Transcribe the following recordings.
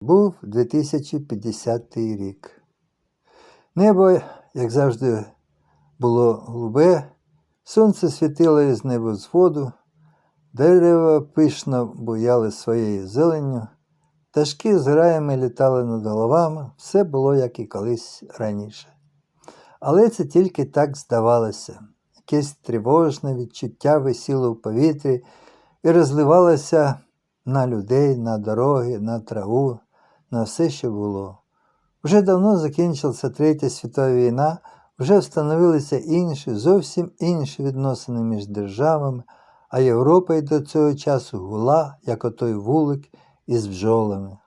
Був 2050 рік. Небо, як завжди, було голубе, сонце світило із небосводу, дерева пишно буяли своєю зеленню, пташки з граями літали над головами, все було, як і колись раніше. Але це тільки так здавалося. Якесь тривожне відчуття висіло в повітрі і розливалося на людей, на дороги, на траву, на все, що було. Вже давно закінчилася Третя світова війна, вже встановилися інші, зовсім інші відносини між державами, а Європа й до цього часу гула, як отой вулик із бджолами.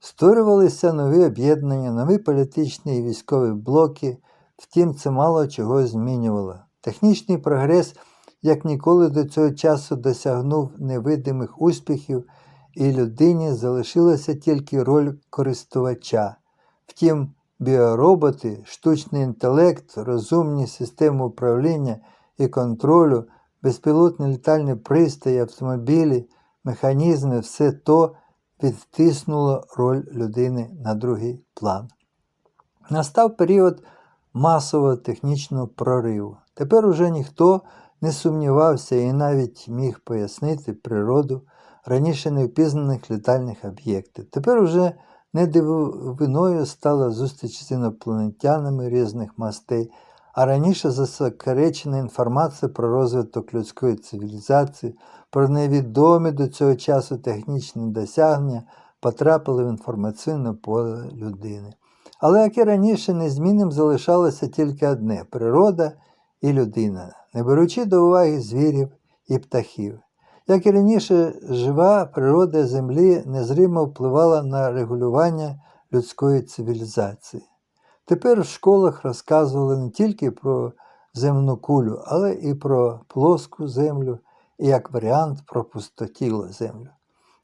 Створювалися нові об'єднання, нові політичні і військові блоки, втім, це мало чого змінювало. Технічний прогрес, як ніколи до цього часу, досягнув невидимих успіхів, і людині залишилася тільки роль користувача. Втім, біороботи, штучний інтелект, розумні системи управління і контролю, безпілотні літальні пристрої, автомобілі, механізми все то відтиснуло роль людини на другий план. Настав період масового технічного прориву. Тепер уже ніхто не сумнівався і навіть міг пояснити природу раніше невпізнаних літальних об'єктів. Тепер уже не дивиною стала зустріч з інопланетянами різних мастей, а раніше засекречена інформація про розвиток людської цивілізації, про невідомі до цього часу технічні досягнення потрапили в інформаційне поле людини. Але як і раніше, незмінним залишалося тільки одне природа і людина, не беручи до уваги звірів і птахів. Як і раніше, жива природа Землі незримо впливала на регулювання людської цивілізації. Тепер в школах розказували не тільки про земну кулю, але і про плоску землю, і як варіант про пустотілу землю.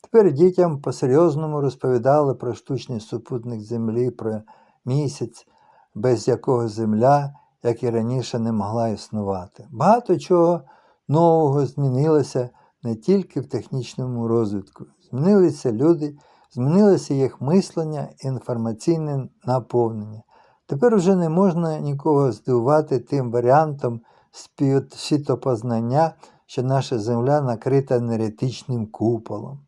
Тепер дітям по-серйозному розповідали про штучний супутник Землі, про місяць, без якого Земля, як і раніше, не могла існувати. Багато чого нового змінилося не тільки в технічному розвитку. Змінилися люди, змінилося їх мислення і інформаційне наповнення. Тепер вже не можна нікого здивувати тим варіантом світопознання, що наша земля накрита енергетичним куполом.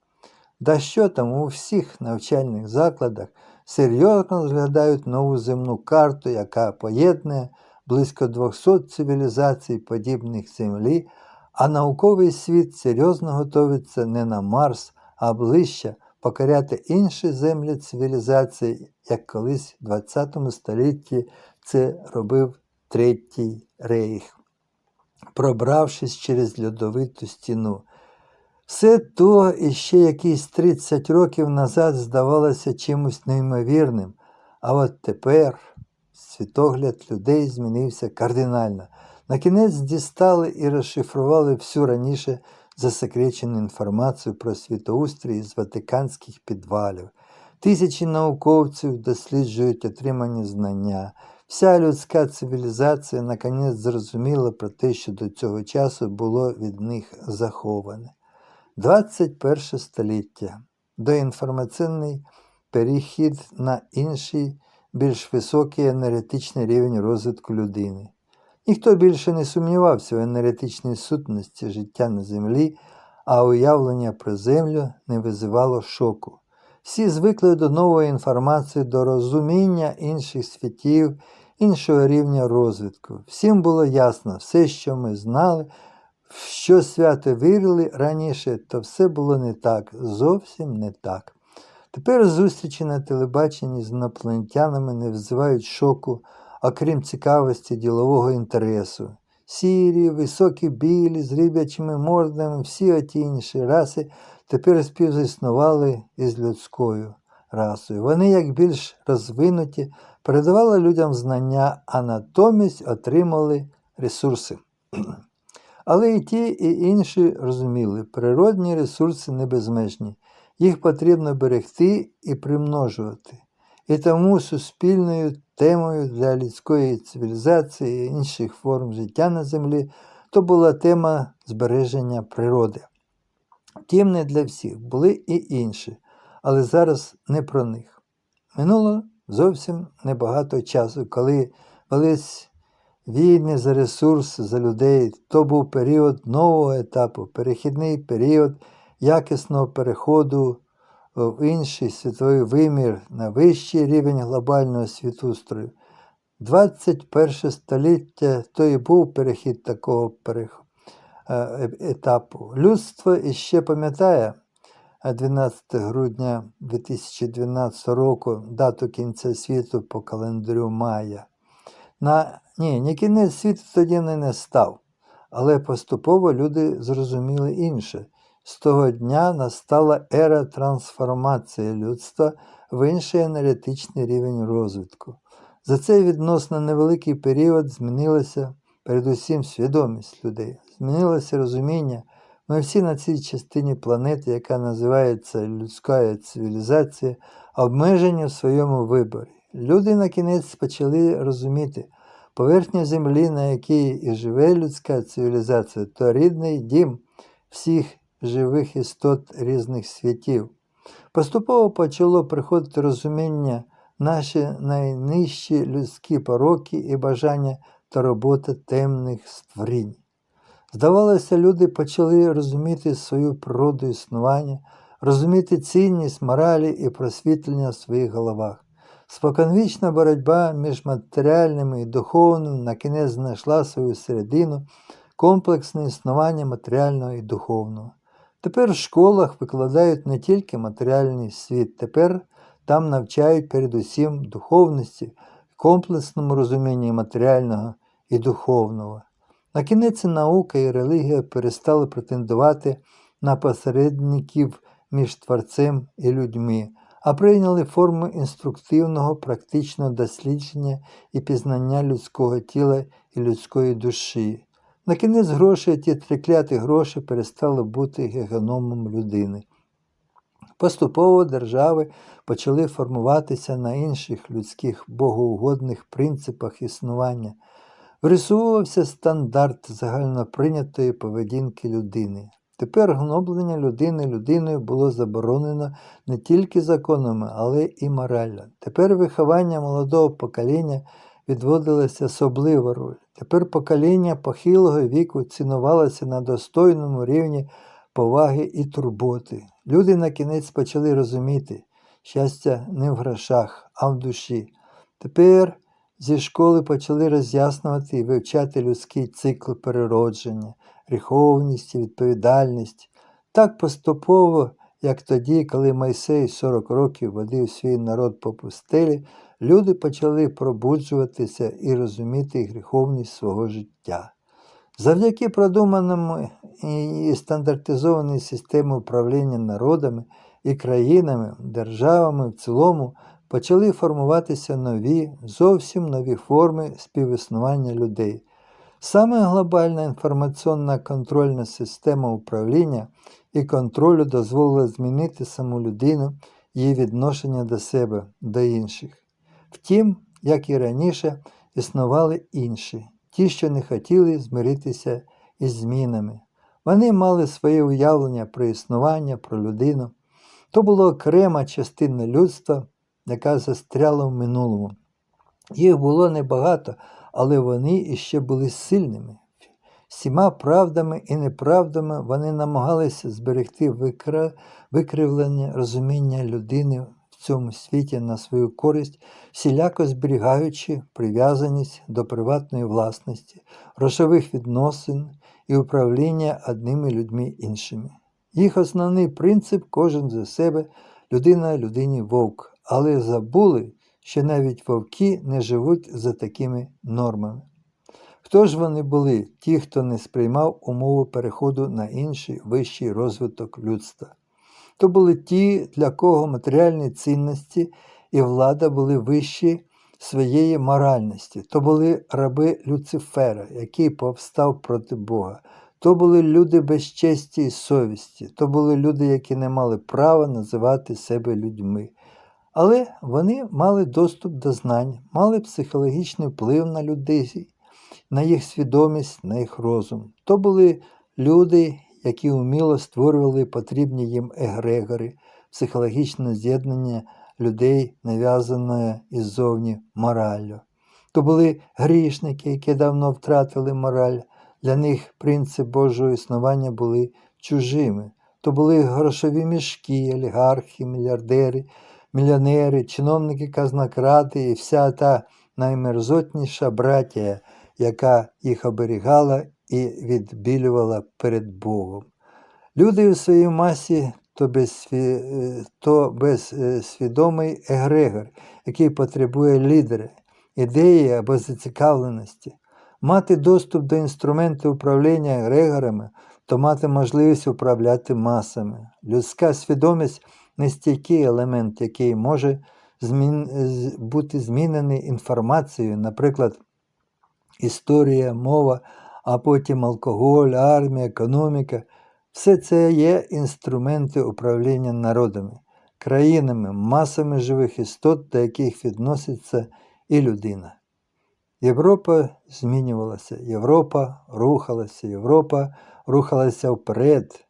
Да що там у всіх навчальних закладах серйозно розглядають нову земну карту, яка поєднує близько 200 цивілізацій, подібних землі, а науковий світ серйозно готується не на Марс, а ближче покоряти інші землі цивілізації, як колись в 20 столітті це робив Третій Рейх, пробравшись через льодовиту стіну. Все то іще якісь 30 років назад здавалося чимось неймовірним, а от тепер світогляд людей змінився кардинально. Накінець дістали і розшифрували всю раніше засекречену інформацію про світоустрій з ватиканських підвалів. Тисячі науковців досліджують отримані знання. Вся людська цивілізація наконець зрозуміла про те, що до цього часу було від них заховане. 21 століття доінформаційний перехід на інший, більш високий енергетичний рівень розвитку людини. Ніхто більше не сумнівався в енергетичній сутності життя на землі, а уявлення про землю не визивало шоку. Всі звикли до нової інформації, до розуміння інших світів, іншого рівня розвитку. Всім було ясно, все, що ми знали, в що свято вірили раніше, то все було не так, зовсім не так. Тепер зустрічі на телебаченні з інопланетянами не визивають шоку, окрім цікавості ділового інтересу. Сірі, високі білі, з рибячими мордами, всі оті інші раси тепер співзіснували із людською расою. Вони, як більш розвинуті, передавали людям знання, а натомість отримали ресурси. Але і ті, і інші розуміли, природні ресурси не безмежні, їх потрібно берегти і примножувати. І тому суспільною темою для людської цивілізації і інших форм життя на землі то була тема збереження природи. Тим не для всіх були і інші. але зараз не про них. Минуло зовсім небагато часу, коли велись війни за ресурс, за людей. То був період нового етапу, перехідний період якісного переходу в інший світовий вимір на вищий рівень глобального світустрою. 21 століття то і був перехід такого е, етапу. Людство іще пам'ятає е, 12 грудня 2012 року дату кінця світу по календарю Майя. На... Ні, ні кінець світу тоді не настав, але поступово люди зрозуміли інше. З того дня настала ера трансформації людства в інший енергетичний рівень розвитку. За цей відносно невеликий період змінилася передусім свідомість людей, змінилося розуміння. Ми всі на цій частині планети, яка називається людська цивілізація, обмежені в своєму виборі. Люди на кінець почали розуміти, поверхня землі, на якій і живе людська цивілізація, то рідний дім всіх живих істот різних світів. Поступово почало приходити розуміння наші найнижчі людські пороки і бажання та робота темних створінь. Здавалося, люди почали розуміти свою природу існування, розуміти цінність моралі і просвітлення в своїх головах. Споконвічна боротьба між матеріальним і духовним на кінець знайшла свою середину, комплексне існування матеріального і духовного. Тепер в школах викладають не тільки матеріальний світ, тепер там навчають передусім духовності, комплексному розумінні матеріального і духовного. На кінець наука і релігія перестали претендувати на посередників між творцем і людьми, а прийняли форму інструктивного практичного дослідження і пізнання людського тіла і людської душі. На кінець гроші, ті трикляті гроші перестали бути гегономом людини. Поступово держави почали формуватися на інших людських богоугодних принципах існування. Вирисовувався стандарт загальноприйнятої поведінки людини. Тепер гноблення людини людиною було заборонено не тільки законами, але і морально. Тепер виховання молодого покоління відводилася особлива роль. Тепер покоління похилого віку цінувалося на достойному рівні поваги і турботи. Люди на кінець почали розуміти, щастя не в грошах, а в душі. Тепер зі школи почали роз'яснювати і вивчати людський цикл переродження, гріховність відповідальність. Так поступово, як тоді, коли Мойсей 40 років водив свій народ по пустелі, люди почали пробуджуватися і розуміти гріховність свого життя. Завдяки продуманому і стандартизованій системі управління народами і країнами, державами в цілому почали формуватися нові, зовсім нові форми співіснування людей. Саме глобальна інформаційна контрольна система управління і контролю дозволила змінити саму людину, її відношення до себе, до інших. Втім, як і раніше, існували інші, ті, що не хотіли змиритися із змінами. Вони мали своє уявлення про існування, про людину. То була окрема частина людства, яка застряла в минулому. Їх було небагато, але вони іще були сильними. Всіма правдами і неправдами вони намагалися зберегти викра... викривлення розуміння людини в цьому світі на свою користь, всіляко зберігаючи прив'язаність до приватної власності, грошових відносин і управління одними людьми іншими. Їх основний принцип кожен за себе, людина людині вовк, але забули, що навіть вовки не живуть за такими нормами. Хто ж вони були, ті, хто не сприймав умови переходу на інший вищий розвиток людства? То були ті, для кого матеріальні цінності і влада були вищі своєї моральності, то були раби Люцифера, який повстав проти Бога. То були люди без честі і совісті, то були люди, які не мали права називати себе людьми. Але вони мали доступ до знань, мали психологічний вплив на людей, на їх свідомість, на їх розум. То були люди, які вміло створювали потрібні їм егрегори, психологічне з'єднання людей, нав'язане іззовні мораллю. То були грішники, які давно втратили мораль. Для них принцип Божого існування були чужими. То були грошові мішки, олігархи, мільярдери, мільйонери, чиновники казнократи і вся та наймерзотніша братія, яка їх оберігала і відбілювала перед Богом. Люди у своїй масі то, е, то безсвідомий егрегор, який потребує лідера, ідеї або зацікавленості. Мати доступ до інструменту управління егрегорами, то мати можливість управляти масами. Людська свідомість нестійкий елемент, який може змін... бути змінений інформацією, наприклад, історія, мова, а потім алкоголь, армія, економіка. Все це є інструменти управління народами, країнами, масами живих істот, до яких відноситься і людина. Європа змінювалася, Європа рухалася, Європа рухалася вперед.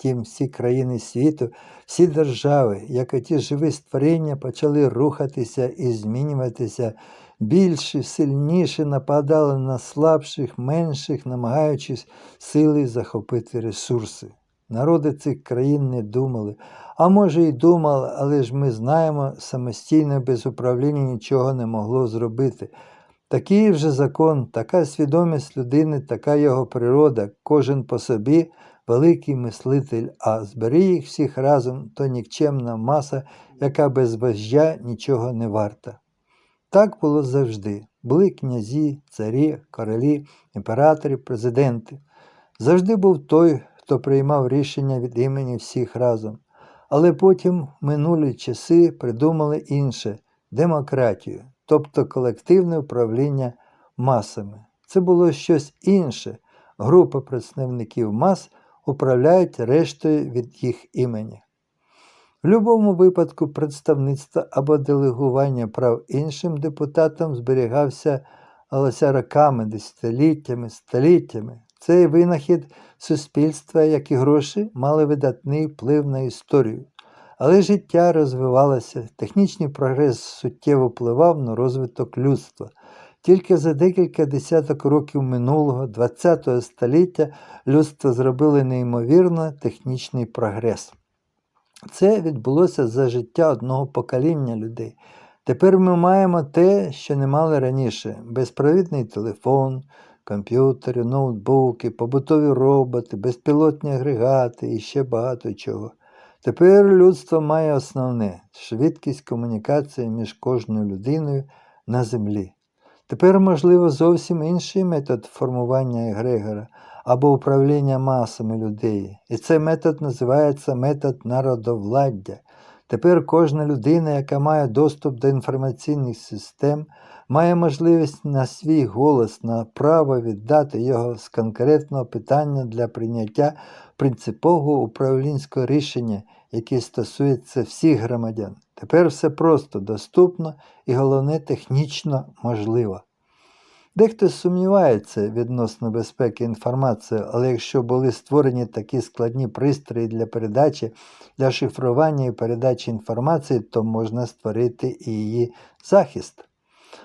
Втім, всі країни світу, всі держави, як і ті живі створіння, почали рухатися і змінюватися. Більші, сильніші нападали на слабших, менших, намагаючись сили захопити ресурси. Народи цих країн не думали, а може й думали, але ж ми знаємо, самостійно без управління нічого не могло зробити. Такий вже закон, така свідомість людини, така його природа, кожен по собі великий мислитель, а збери їх всіх разом, то нікчемна маса, яка без вождя нічого не варта. Так було завжди. Були князі, царі, королі, імператори, президенти. Завжди був той, хто приймав рішення від імені всіх разом. Але потім минулі часи придумали інше демократію, тобто колективне управління масами. Це було щось інше. Група представників мас управляють рештою від їх імені. В будь-якому випадку представництво або делегування прав іншим депутатам зберігався роками, десятиліттями, століттями. Цей винахід суспільства, як і гроші, мали видатний вплив на історію. Але життя розвивалося, технічний прогрес суттєво впливав на розвиток людства. Тільки за декілька десяток років минулого ХХ століття людство зробило неймовірно технічний прогрес. Це відбулося за життя одного покоління людей. Тепер ми маємо те, що не мали раніше: безпровідний телефон, комп'ютери, ноутбуки, побутові роботи, безпілотні агрегати і ще багато чого. Тепер людство має основне швидкість комунікації між кожною людиною на землі. Тепер можливо зовсім інший метод формування егрегора або управління масами людей. І цей метод називається метод народовладдя. Тепер кожна людина, яка має доступ до інформаційних систем, має можливість на свій голос, на право віддати його з конкретного питання для прийняття принципового управлінського рішення, яке стосується всіх громадян. Тепер все просто, доступно і головне технічно можливо. Дехто сумнівається відносно безпеки інформації, але якщо були створені такі складні пристрої для передачі, для шифрування і передачі інформації, то можна створити і її захист.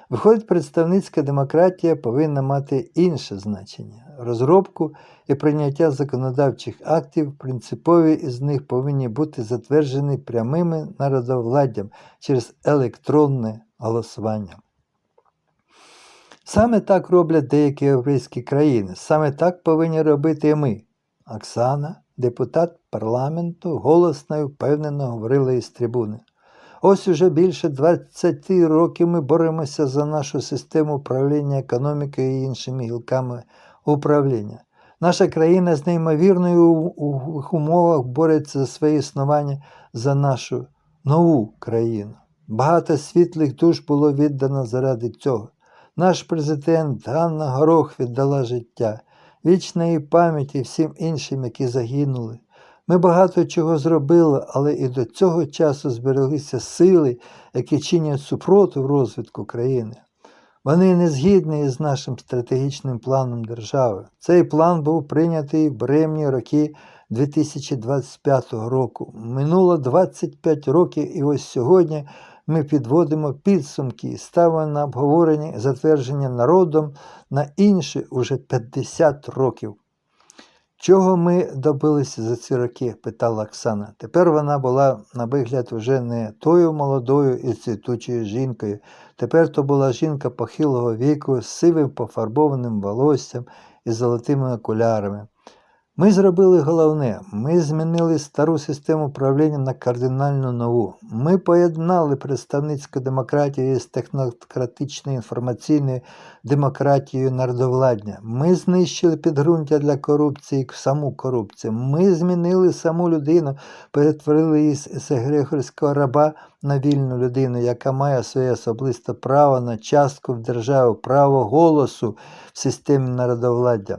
Виходить, представницька демократія повинна мати інше значення. Розробку і прийняття законодавчих актів, принципові із них повинні бути затверджені прямими народовладдям через електронне голосування. Саме так роблять деякі європейські країни. Саме так повинні робити і ми. Оксана, депутат парламенту, голосно і впевнено говорила із трибуни. Ось уже більше 20 років ми боремося за нашу систему управління економікою і іншими гілками управління. Наша країна з неймовірною умовах бореться за своє існування за нашу нову країну. Багато світлих душ було віддано заради цього. Наш президент Ганна Горох віддала життя, вічна її пам'ять і всім іншим, які загинули. Ми багато чого зробили, але і до цього часу збереглися сили, які чинять супротив розвитку країни. Вони не згідні із нашим стратегічним планом держави. Цей план був прийнятий в буремні роки 2025 року. Минуло 25 років, і ось сьогодні ми підводимо підсумки і ставимо на обговорення затвердження народом на інші уже 50 років. Чого ми добилися за ці роки? питала Оксана. Тепер вона була, на вигляд, уже не тою молодою і цвітучою жінкою. Тепер то була жінка похилого віку з сивим пофарбованим волоссям і золотими окулярами. Ми зробили головне, ми змінили стару систему правління на кардинально нову. Ми поєднали представницьку демократію з технократичною інформаційною демократією народовладдя. Ми знищили підґрунтя для корупції, саму корупцію. Ми змінили саму людину, перетворили її з егрегорського раба на вільну людину, яка має своє особисте право на частку в державі, право голосу в системі народовладдя.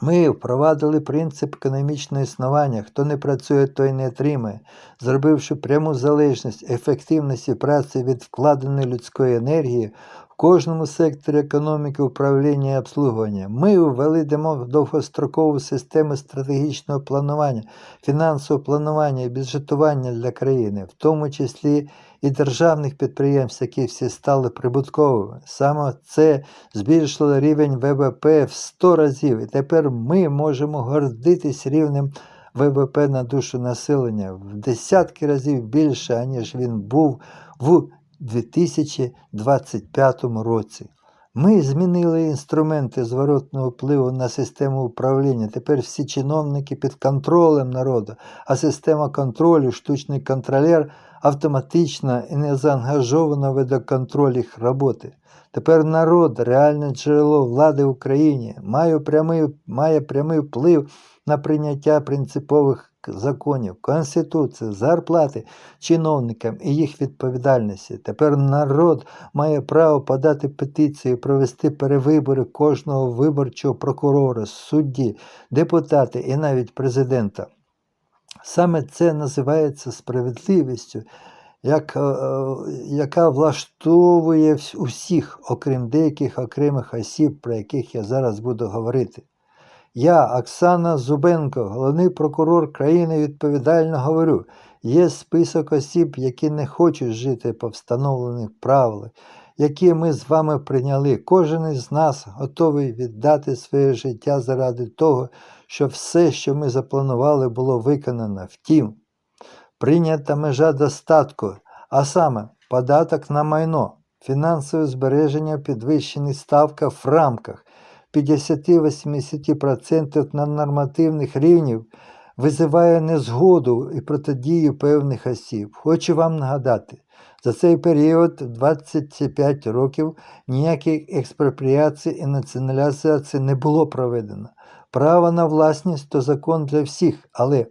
Ми впровадили принцип економічного існування. Хто не працює, той не отримає, зробивши пряму залежність ефективності праці від вкладеної людської енергії кожному секторі економіки, управління і обслуговування. Ми ввели довгострокову систему стратегічного планування, фінансового планування і бюджетування для країни, в тому числі і державних підприємств, які всі стали прибутковими. Саме це збільшило рівень ВВП в 100 разів, і тепер ми можемо гордитись рівнем ВВП на душу населення в десятки разів більше, аніж він був в 2025 році. Ми змінили інструменти зворотного впливу на систему управління. Тепер всі чиновники під контролем народу, а система контролю, штучний контролер автоматично і не заангажовано веде контроль їх роботи. Тепер народ, реальне джерело влади в Україні, має прямий, має прямий вплив на прийняття принципових законів, Конституції, зарплати чиновникам і їх відповідальності. Тепер народ має право подати петицію, провести перевибори кожного виборчого прокурора, судді, депутати і навіть президента. Саме це називається справедливістю, як, е, яка влаштовує усіх, окрім деяких окремих осіб, про яких я зараз буду говорити. Я, Оксана Зубенко, головний прокурор країни, відповідально говорю: є список осіб, які не хочуть жити по встановлених правилах, які ми з вами прийняли. Кожен із нас готовий віддати своє життя заради того, щоб все, що ми запланували, було виконано. Втім, прийнята межа достатку, а саме податок на майно, фінансове збереження, підвищена ставка в рамках 50-80% на нормативних рівнів визиває незгоду і протидію певних осіб. Хочу вам нагадати, за цей період 25 років ніяких експропріацій і націоналізації не було проведено. Право на власність то закон для всіх, але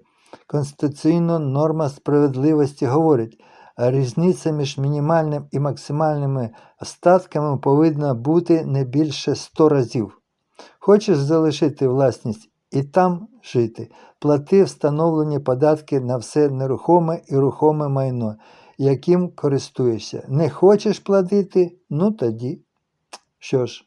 конституційна норма справедливості говорить, різниця між мінімальним і максимальними остатками повинна бути не більше 100 разів. Хочеш залишити власність і там жити, плати встановлені податки на все нерухоме і рухоме майно, яким користуєшся. Не хочеш платити? Ну тоді. Що ж,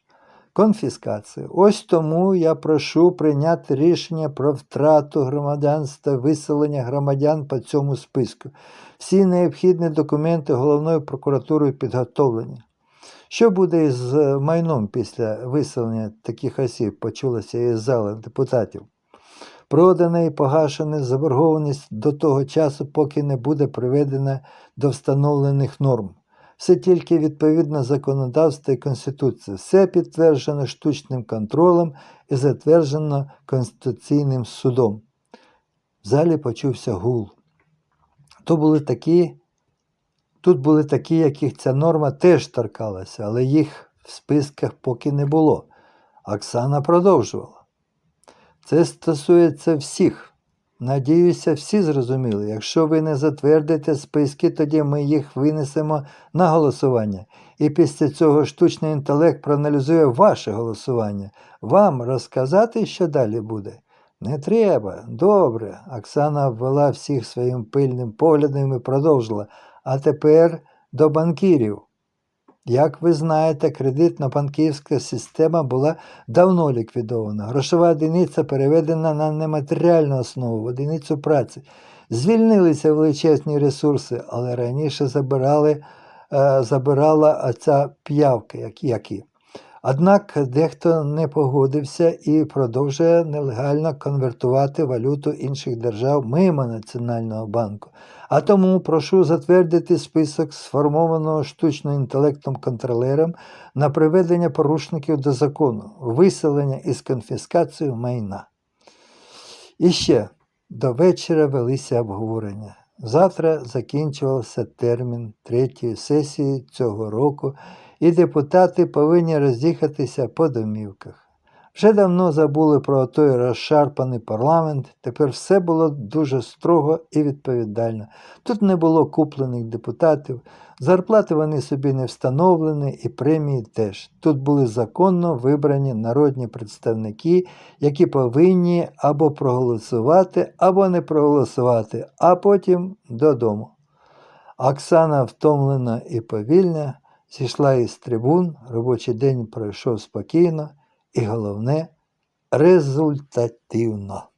конфіскація. Ось тому я прошу прийняти рішення про втрату громадянства, виселення громадян по цьому списку. Всі необхідні документи головною прокуратурою підготовлені. Що буде із майном після виселення таких осіб, почулося із зали депутатів? Продана і погашена заборгованість до того часу, поки не буде приведена до встановлених норм. Все тільки відповідно законодавства і Конституції. Все підтверджено штучним контролем і затверджено Конституційним судом. В залі почувся гул. То були такі, Тут були такі, яких ця норма теж торкалася, але їх в списках поки не було. Оксана продовжувала. Це стосується всіх. Надіюся, всі зрозуміли. Якщо ви не затвердите списки, тоді ми їх винесемо на голосування. І після цього штучний інтелект проаналізує ваше голосування. Вам розказати, що далі буде? Не треба. Добре. Оксана обвела всіх своїм пильним поглядом і продовжила. А тепер до банкірів. Як ви знаєте, кредитно-банківська система була давно ліквідована. Грошова одиниця переведена на нематеріальну основу в одиницю праці. Звільнилися величезні ресурси, але раніше забирали, е, забирала оця п'явка, як, які. Однак дехто не погодився і продовжує нелегально конвертувати валюту інших держав мимо Національного банку. А тому прошу затвердити список сформованого штучним інтелектом контролером на приведення порушників до закону, виселення із конфіскацією майна. І ще до вечора велися обговорення. Завтра закінчувався термін третьої сесії цього року, і депутати повинні роз'їхатися по домівках. Вже давно забули про той розшарпаний парламент, тепер все було дуже строго і відповідально. Тут не було куплених депутатів, зарплати вони собі не встановлені і премії теж. Тут були законно вибрані народні представники, які повинні або проголосувати, або не проголосувати, а потім додому. Оксана, втомлена і повільна, зійшла із трибун, робочий день пройшов спокійно і, головне, результативно.